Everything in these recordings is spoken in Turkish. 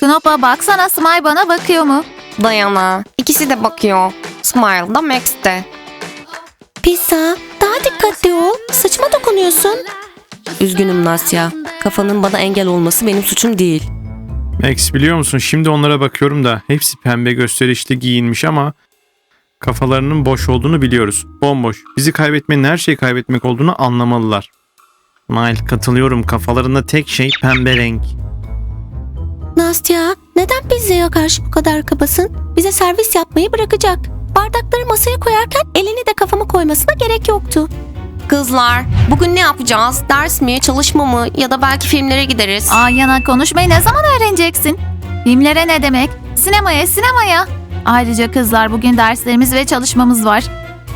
Knopa baksana Smile bana bakıyor mu? Dayana. İkisi de bakıyor. Smile da Max de. Pizza, daha dikkatli ol. Saçıma dokunuyorsun. Üzgünüm Nasya. Kafanın bana engel olması benim suçum değil. Max biliyor musun şimdi onlara bakıyorum da hepsi pembe gösterişli giyinmiş ama kafalarının boş olduğunu biliyoruz. Bomboş. Bizi kaybetmenin her şeyi kaybetmek olduğunu anlamalılar. Nile katılıyorum kafalarında tek şey pembe renk. Nastya, neden pizzaya karşı bu kadar kabasın? Bize servis yapmayı bırakacak. Bardakları masaya koyarken elini de kafama koymasına gerek yoktu. Kızlar, bugün ne yapacağız? Ders mi, çalışma mı ya da belki filmlere gideriz. Aa yana konuşmayı ne zaman öğreneceksin? Filmlere ne demek? Sinemaya, sinemaya. Ayrıca kızlar bugün derslerimiz ve çalışmamız var.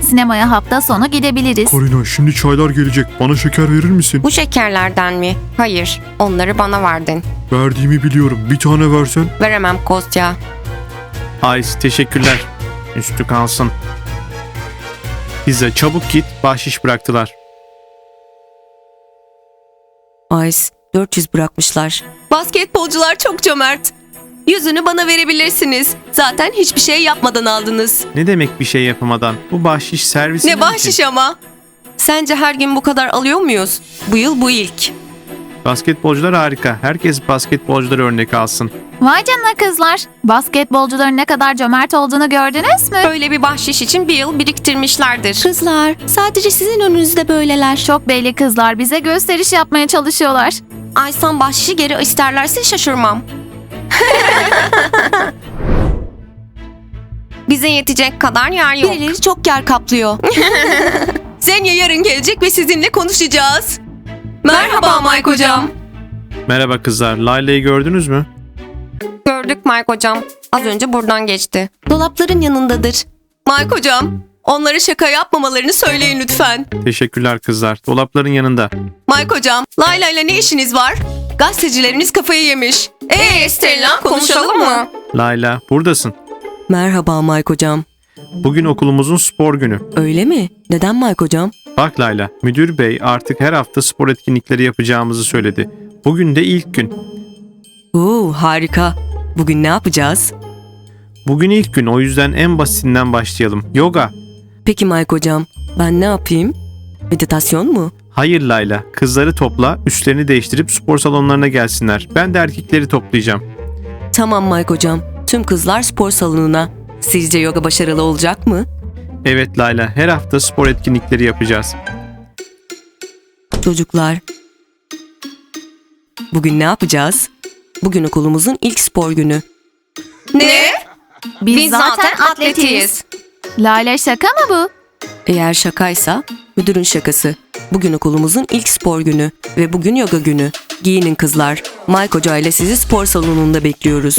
Sinemaya hafta sonu gidebiliriz. Karina şimdi çaylar gelecek. Bana şeker verir misin? Bu şekerlerden mi? Hayır, onları bana verdin. Verdiğimi biliyorum. Bir tane versen. Veremem Kostya. Ice teşekkürler. Üstü kalsın. Pizza çabuk git bahşiş bıraktılar. Ice, 400 bırakmışlar. Basketbolcular çok cömert. Yüzünü bana verebilirsiniz. Zaten hiçbir şey yapmadan aldınız. Ne demek bir şey yapamadan? Bu bahşiş servisi Ne bahşiş ama. Sence her gün bu kadar alıyor muyuz? Bu yıl bu ilk. Basketbolcular harika. Herkes basketbolcuları örnek alsın. Vay canına kızlar. Basketbolcuların ne kadar cömert olduğunu gördünüz mü? Böyle bir bahşiş için bir yıl biriktirmişlerdir. Kızlar, sadece sizin önünüzde böyleler. Çok belli kızlar bize gösteriş yapmaya çalışıyorlar. Aysan bahşişi geri isterlerse şaşırmam. Bize yetecek kadar yer yok. Birileri çok yer kaplıyor. Zenya yarın gelecek ve sizinle konuşacağız. Merhaba Mike hocam. Merhaba kızlar. Layla'yı gördünüz mü? Gördük Mike hocam. Az önce buradan geçti. Dolapların yanındadır. Mike hocam, onlara şaka yapmamalarını söyleyin lütfen. Teşekkürler kızlar. Dolapların yanında. Mike hocam, Layla ile ne işiniz var? Gazetecileriniz kafayı yemiş. Ee Stella, konuşalım mı? Layla buradasın. Merhaba Mike hocam. Bugün okulumuzun spor günü. Öyle mi? Neden Mike hocam? Bak Layla, müdür bey artık her hafta spor etkinlikleri yapacağımızı söyledi. Bugün de ilk gün. Oo, harika. Bugün ne yapacağız? Bugün ilk gün o yüzden en basitinden başlayalım. Yoga. Peki Mike hocam, ben ne yapayım? Meditasyon mu? Hayır Layla, kızları topla, üstlerini değiştirip spor salonlarına gelsinler. Ben de erkekleri toplayacağım. Tamam Mike hocam. Tüm kızlar spor salonuna. Sizce yoga başarılı olacak mı? Evet Layla, her hafta spor etkinlikleri yapacağız. Çocuklar. Bugün ne yapacağız? Bugün okulumuzun ilk spor günü. Ne? Biz, Biz zaten atletiyiz. Lale şaka mı bu? Eğer şakaysa müdürün şakası. Bugün okulumuzun ilk spor günü ve bugün yoga günü. Giyinin kızlar. Mike Hoca ile sizi spor salonunda bekliyoruz.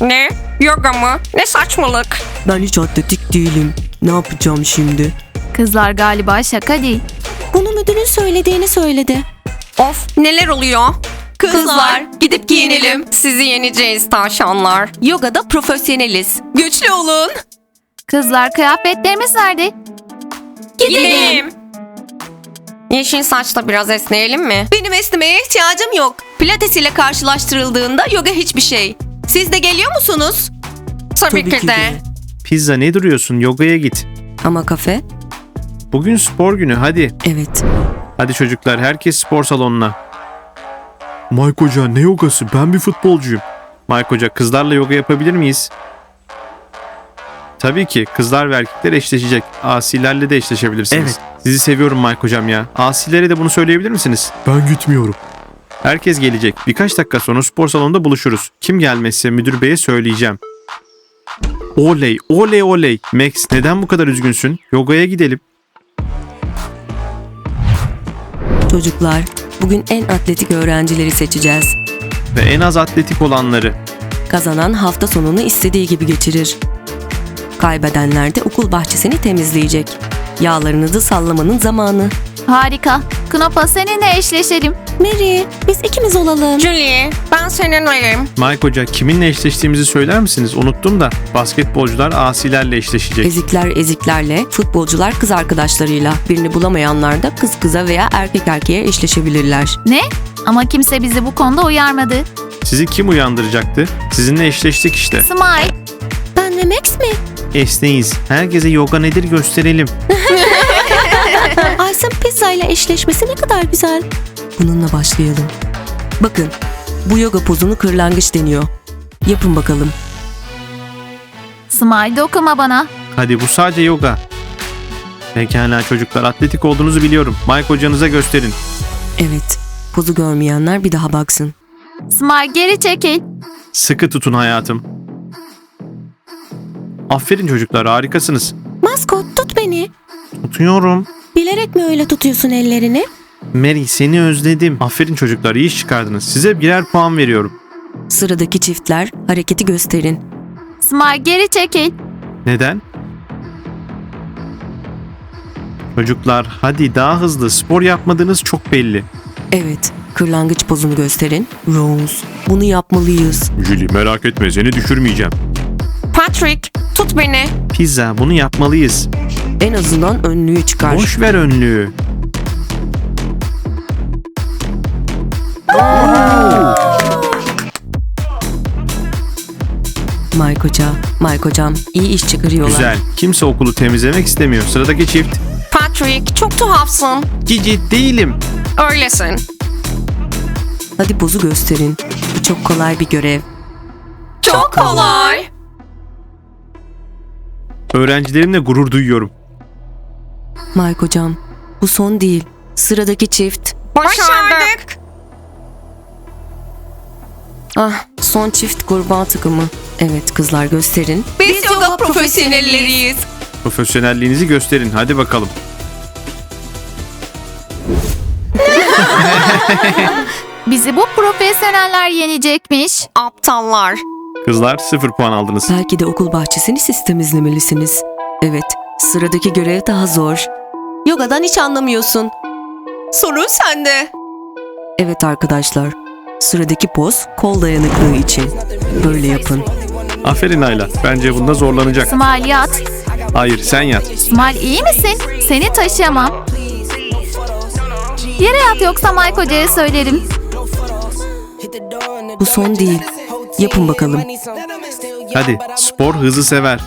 Ne? Yoga mı? Ne saçmalık. Ben hiç atletik değilim. Ne yapacağım şimdi? Kızlar galiba şaka değil. Bunu müdürün söylediğini söyledi. Of neler oluyor? Kızlar, gidip giyinelim. Sizi yeneceğiz tavşanlar. Yogada profesyoneliz. Güçlü olun. Kızlar kıyafetlerimiz nerede? Gidelim. Yeşil saçla biraz esneyelim mi? Benim esnemeye ihtiyacım yok. Pilates ile karşılaştırıldığında yoga hiçbir şey. Siz de geliyor musunuz? Tabii, ki de. Pizza ne duruyorsun? Yogaya git. Ama kafe? Bugün spor günü hadi. Evet. Hadi çocuklar herkes spor salonuna. Mike Hoca ne yogası? Ben bir futbolcuyum. Mike Hoca kızlarla yoga yapabilir miyiz? Tabii ki kızlar ve erkekler eşleşecek. Asilerle de eşleşebilirsiniz. Evet. Sizi seviyorum Mike Hocam ya. Asilere de bunu söyleyebilir misiniz? Ben gitmiyorum. Herkes gelecek. Birkaç dakika sonra spor salonunda buluşuruz. Kim gelmezse müdür beye söyleyeceğim. Oley, oley, oley. Max neden bu kadar üzgünsün? Yogaya gidelim. Çocuklar, bugün en atletik öğrencileri seçeceğiz. Ve en az atletik olanları. Kazanan hafta sonunu istediği gibi geçirir. Kaybedenler de okul bahçesini temizleyecek. Yağlarınızı sallamanın zamanı. Harika. Knopa seninle eşleşelim. Mary, biz ikimiz olalım. Julie ben seninleyim. Mike Hoca kiminle eşleştiğimizi söyler misiniz? Unuttum da. Basketbolcular asilerle eşleşecek. Ezikler eziklerle, futbolcular kız arkadaşlarıyla. Birini bulamayanlar da kız kıza veya erkek erkeğe eşleşebilirler. Ne? Ama kimse bizi bu konuda uyarmadı. Sizi kim uyandıracaktı? Sizinle eşleştik işte. Smile. Ben de Max mi? Esneyiz. Herkese yoga nedir gösterelim. Ice'ın pizza ile eşleşmesi ne kadar güzel. Bununla başlayalım. Bakın, bu yoga pozunu kırlangıç deniyor. Yapın bakalım. Smile dokuma bana. Hadi bu sadece yoga. Pekala çocuklar atletik olduğunuzu biliyorum. Mike hocanıza gösterin. Evet, pozu görmeyenler bir daha baksın. Smile geri çekil. Sıkı tutun hayatım. Aferin çocuklar harikasınız. Maskot tut beni. Tutuyorum. Bilerek mi öyle tutuyorsun ellerini? Mary seni özledim. Aferin çocuklar iyi iş çıkardınız. Size birer puan veriyorum. Sıradaki çiftler hareketi gösterin. Smile geri çekil. Neden? Çocuklar hadi daha hızlı spor yapmadığınız çok belli. Evet, kırlangıç pozunu gösterin. Rose, bunu yapmalıyız. Julie merak etme seni düşürmeyeceğim. Patrick tut beni. Pizza bunu yapmalıyız. En azından önlüğü çıkar. Boş ver önlüğü. Mike Hoca, Mike Hocam iyi iş çıkarıyorlar. Güzel. Kimse okulu temizlemek istemiyor. Sıradaki çift. Patrick çok tuhafsın. Cici değilim. Öylesin. Hadi pozu gösterin. Bu çok kolay bir görev. Çok kolay. Öğrencilerimle gurur duyuyorum. Mike Hocam, bu son değil. Sıradaki çift. Başardık. Ah, son çift kurbağa takımı. Evet kızlar gösterin. Biz yoga profesyonelleriyiz. Profesyonelliğinizi gösterin. Hadi bakalım. Bizi bu profesyoneller yenecekmiş. Aptallar. Kızlar sıfır puan aldınız. Belki de okul bahçesini siz temizlemelisiniz. Evet, sıradaki görev daha zor. Yogadan hiç anlamıyorsun. Sorun sende. Evet arkadaşlar, sıradaki poz kol dayanıklığı için. Böyle yapın. Aferin Ayla. Bence bunda zorlanacak. Smile yat. Hayır sen yat. Smile iyi misin? Seni taşıyamam. Yere yat yoksa Mike hocaya söylerim. Bu son değil. Yapın bakalım. Hadi spor hızı sever.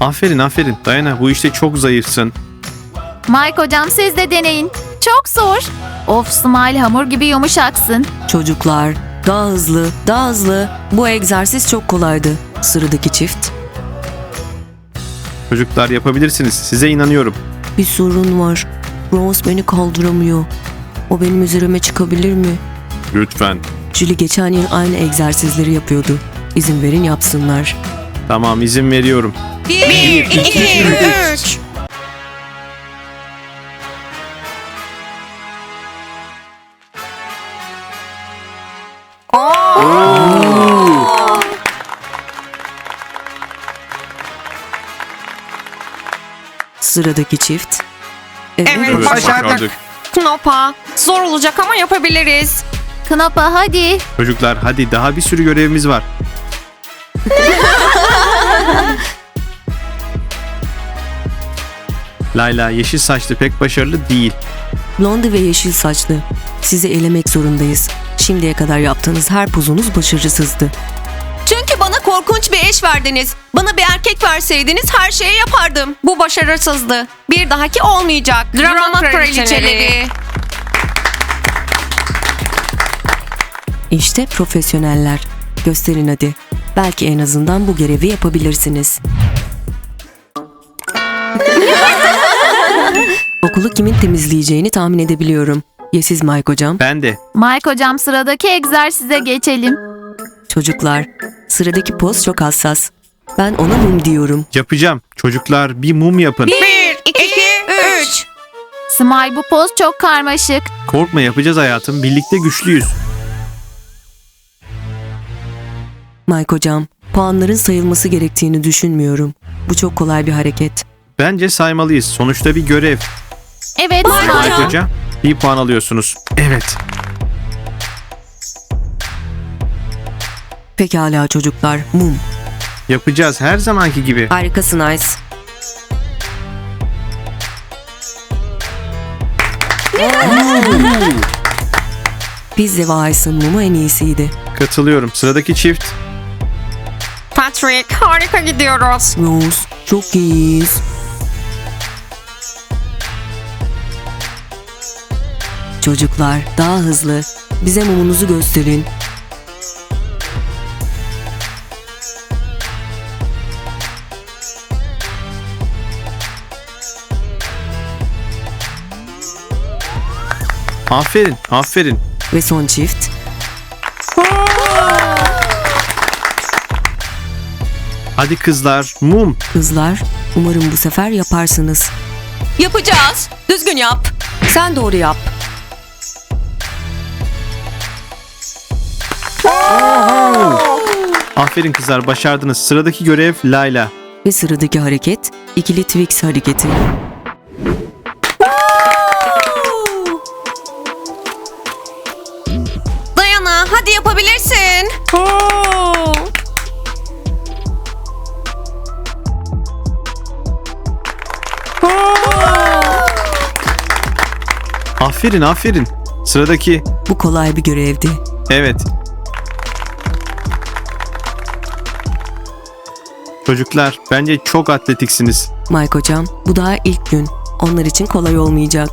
Aferin aferin. Dayana bu işte çok zayıfsın. Mike hocam siz de deneyin. Çok zor. Of Smile hamur gibi yumuşaksın. Çocuklar, daha hızlı, daha hızlı. Bu egzersiz çok kolaydı. Sıradaki çift. Çocuklar yapabilirsiniz. Size inanıyorum. Bir sorun var. Rose beni kaldıramıyor. O benim üzerime çıkabilir mi? Lütfen. Julie geçen yıl aynı egzersizleri yapıyordu. İzin verin yapsınlar. Tamam izin veriyorum. Bir, iki, üç. Sıradaki çift. Evet. Evet. Evet Başardık. başardık. Knopa. Zor olacak ama yapabiliriz. Knapa hadi. Çocuklar hadi daha bir sürü görevimiz var. Layla yeşil saçlı pek başarılı değil. Blondie ve yeşil saçlı. Sizi elemek zorundayız. Şimdiye kadar yaptığınız her pozunuz başarısızdı. Çünkü bana korkunç bir eş verdiniz. Bana bir erkek verseydiniz her şeyi yapardım. Bu başarısızdı. Bir dahaki olmayacak. Drama, kraliçeleri. İşte profesyoneller. Gösterin hadi. Belki en azından bu görevi yapabilirsiniz. Okulu kimin temizleyeceğini tahmin edebiliyorum. Ya siz Mike hocam? Ben de. Mike hocam sıradaki egzersize geçelim. Çocuklar, sıradaki poz çok hassas. Ben ona mum diyorum. Yapacağım. Çocuklar bir mum yapın. Bir, iki, üç. Smile bu poz çok karmaşık. Korkma yapacağız hayatım. Birlikte güçlüyüz. Mike hocam, puanların sayılması gerektiğini düşünmüyorum. Bu çok kolay bir hareket. Bence saymalıyız. Sonuçta bir görev. Evet Mike Smile. Hoca bir puan alıyorsunuz. Evet. Pekala çocuklar, mum. Yapacağız her zamanki gibi. Harikasın Ice. Pizze ve Ice'ın mumu en iyisiydi. Katılıyorum. Sıradaki çift. Patrick harika gidiyoruz. Rose çok iyiyiz. Çocuklar daha hızlı. Bize mumunuzu gösterin. Aferin, aferin. Ve son çift. Hadi kızlar, mum. Kızlar umarım bu sefer yaparsınız. Yapacağız. Düzgün yap. Sen doğru yap. Aferin kızlar, başardınız. Sıradaki görev Layla. Ve sıradaki hareket ikili Twix hareketi. Aferin, aferin. Sıradaki. Bu kolay bir görevdi. Evet. Çocuklar, bence çok atletiksiniz. Mike hocam bu daha ilk gün. Onlar için kolay olmayacak.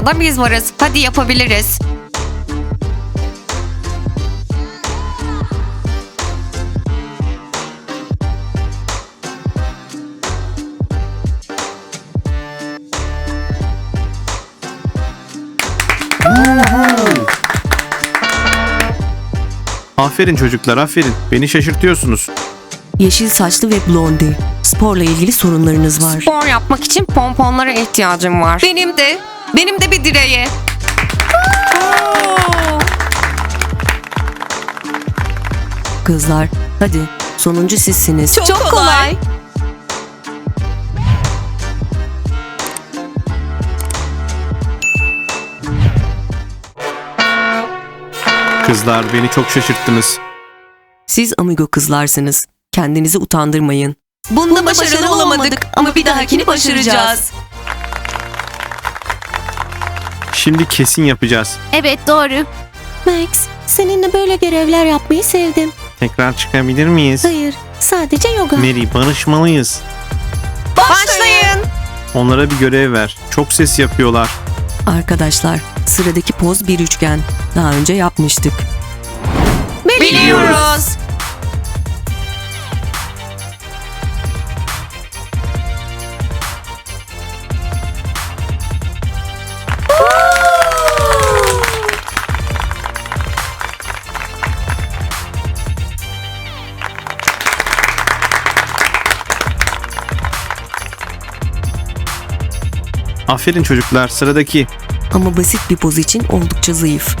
Sırada biz varız. Hadi yapabiliriz. Aferin çocuklar, aferin. Beni şaşırtıyorsunuz. Yeşil saçlı ve blondi. Sporla ilgili sorunlarınız var. Spor yapmak için pomponlara ihtiyacım var. Benim de. Benim de bir direğe. Kızlar hadi sonuncu sizsiniz. Çok, kolay. Kızlar, beni çok şaşırttınız. Siz amigo kızlarsınız. Kendinizi utandırmayın. Bunda başarılı olamadık ama bir dahakini başaracağız. Şimdi kesin yapacağız. Evet doğru. Max, seninle böyle görevler yapmayı sevdim. Tekrar çıkabilir miyiz? Hayır, sadece yoga. Mary, barışmalıyız. Başlayın. Onlara bir görev ver. Çok ses yapıyorlar. Arkadaşlar, sıradaki poz bir üçgen. Daha önce yapmıştık. Biliyoruz. Aferin çocuklar. Sıradaki. Ama basit bir poz için oldukça zayıf.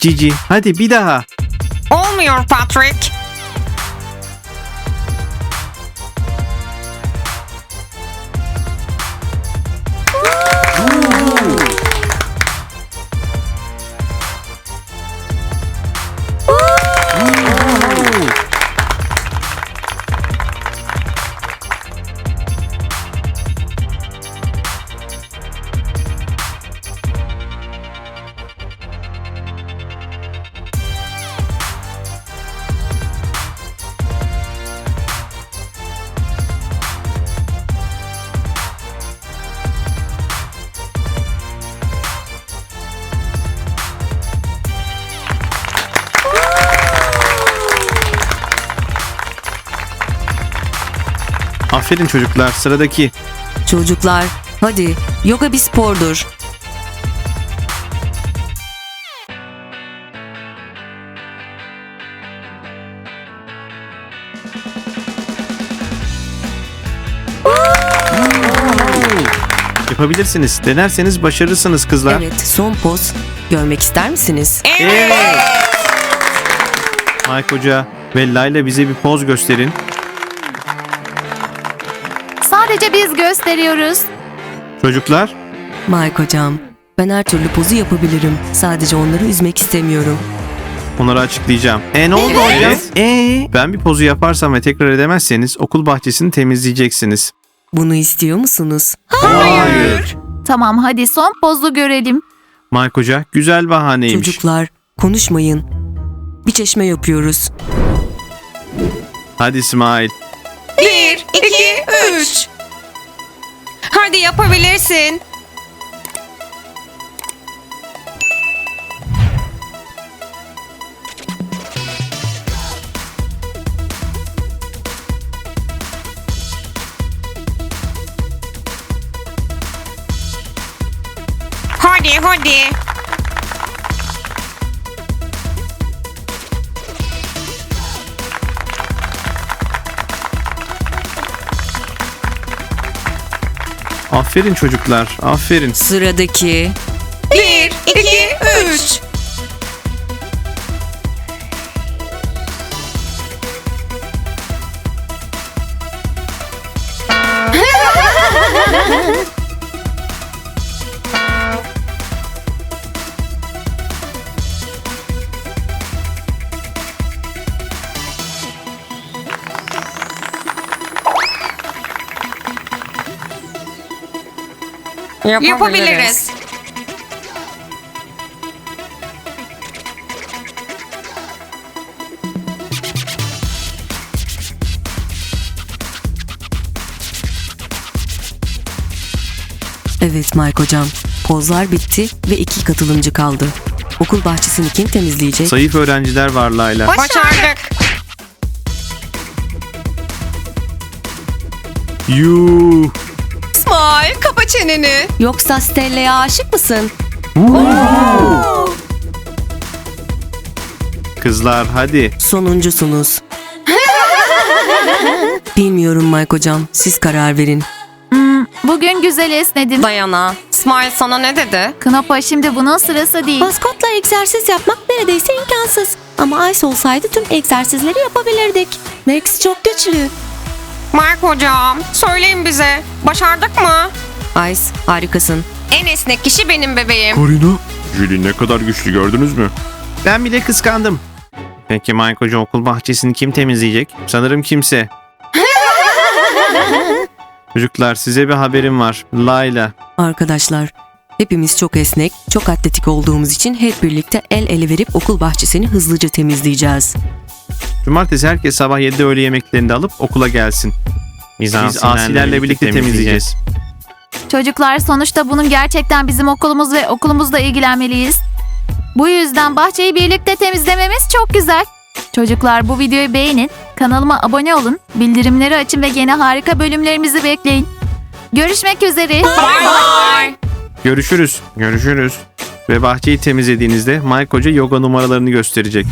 Cici, hadi bir daha. Olmuyor Patrick. Aferin çocuklar. Sıradaki. Çocuklar, hadi. Yoga bir spordur. Yapabilirsiniz. Denerseniz başarırsınız kızlar. Evet, son poz. Görmek ister misiniz? Evet. Mike Hoca ve Layla bize bir poz gösterin. Sadece biz gösteriyoruz. Çocuklar Mike hocam, ben her türlü pozu yapabilirim. Sadece onları üzmek istemiyorum. onları açıklayacağım. E ne oldu hocam? E ben bir pozu yaparsam ve tekrar edemezseniz okul bahçesini temizleyeceksiniz. Bunu istiyor musunuz? Hayır. Tamam hadi son pozu görelim. Mike Hoca güzel bahaneymiş. Çocuklar, konuşmayın. Bir çeşme yapıyoruz. Hadi İsmail. Bir, iki, üç. Hadi yapabilirsin. Hadi hadi. Aferin çocuklar. Aferin. Sıradaki. Bir, iki, üç. Yapabiliriz. Evet Mike hocam. Pozlar bitti ve iki katılımcı kaldı. Okul bahçesini kim temizleyecek? Zayıf öğrenciler var Layla. Başardık. Yuh. Kapa çeneni. Yoksa Stella'ya aşık mısın? Kızlar hadi. Sonuncusunuz. Bilmiyorum Mike hocam. Siz karar verin. Bugün güzel esnedin. Dayana. İsmail sana ne dedi? Knopa şimdi bunun sırası değil. Maskotla egzersiz yapmak neredeyse imkansız. Ama Ice olsaydı tüm egzersizleri yapabilirdik. Max çok güçlü. Mark hocam söyleyin bize. Başardık mı? Ice harikasın. En esnek kişi benim bebeğim. Korino. Julie ne kadar güçlü gördünüz mü? Ben bile kıskandım. Peki Mike Hoca okul bahçesini kim temizleyecek? Sanırım kimse. Çocuklar size bir haberim var. Layla. Arkadaşlar hepimiz çok esnek, çok atletik olduğumuz için hep birlikte el ele verip okul bahçesini hızlıca temizleyeceğiz. Cumartesi herkes sabah 7'de öğle yemeklerini de alıp okula gelsin. Biz asilerle birlikte temizleyeceğiz. Çocuklar sonuçta bunun gerçekten bizim okulumuz ve okulumuzla ilgilenmeliyiz. Bu yüzden bahçeyi birlikte temizlememiz çok güzel. Çocuklar bu videoyu beğenin, kanalıma abone olun, bildirimleri açın ve yeni harika bölümlerimizi bekleyin. Görüşmek üzere. Bye bye. Görüşürüz. Görüşürüz. Ve bahçeyi temizlediğinizde Mike Hoca yoga numaralarını gösterecek.